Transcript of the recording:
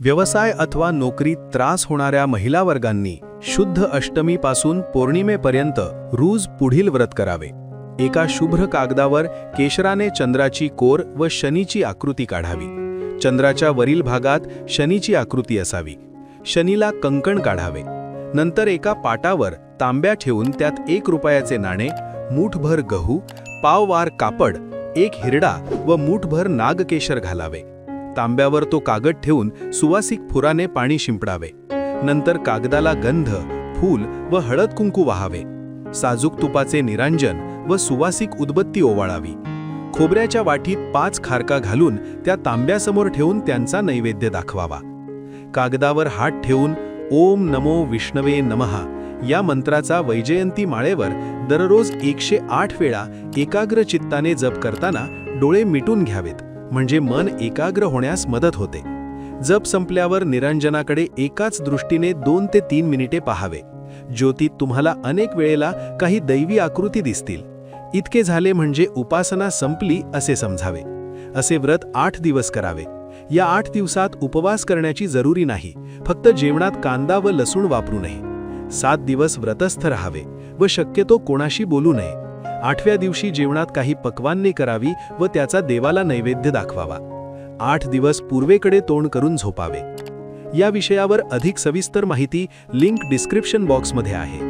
व्यवसाय अथवा नोकरीत त्रास होणाऱ्या महिला वर्गांनी शुद्ध अष्टमीपासून पौर्णिमेपर्यंत रूज पुढील व्रत करावे. एका शुभ्र कागदावर केशराने चंद्राची कोर व शनीची आकृती काढावी. चंद्राच्या वरील भागात शनीची आकृती असावी. शनीला कंकण काढावे. नंतर एका पाटावर तांब्या ठेवून त्यात एक रुपयाचे नाणे मूठभर गहू पाववार कापड एक हिरडा व मूठभर नागकेशर घालावे. तांब्यावर तो कागद ठेवून सुवासिक फुराने पाणी शिंपडावे. नंतर कागदाला गंध फूल व हळद कुंकू वाहावे. साजूक तुपाचे निरांजन व सुवासिक उदबत्ती ओवाळावी. खोबऱ्याच्या वाटीत पाच खारका घालून त्या तांब्यासमोर ठेवून त्यांचा नैवेद्य दाखवावा. कागदावर हात ठेवून ओम नमो विष्णवे नमहा या मंत्राचा वैजयंती माळेवर दररोज एकशे आठ वेळा एकाग्र चित्ताने जप करताना डोळे मिटून घ्यावेत. म्हणजे मन एकाग्र होण्यास मदत होते. जप संपल्यावर निरंजनाकडे एकाच दृष्टीने दोन ते तीन मिनिटे पाहावे. ज्योतीत तुम्हाला अनेक वेळेला काही दैवी आकृती दिसतील. इतके झाले म्हणजे उपासना संपली असे समजावे असे व्रत आठ दिवस करावे. या आठ दिवसात उपवास करण्याची जरुरी नाही. फक्त जेवणात कांदा व लसूण वापरू नये. सात दिवस व्रतस्थ राहावे व शक्यतो कोणाशी बोलू नये. आठव्या दिवशी जेवणात काही पक्वान्ने करावी व त्याचा देवाला नैवेद्य दाखवावा. आठ दिवस पूर्वेकडे तोंड करून झोपावे. या विषयावर अधिक सविस्तर माहिती लिंक डिस्क्रिप्शन बॉक्समध्ये आहे.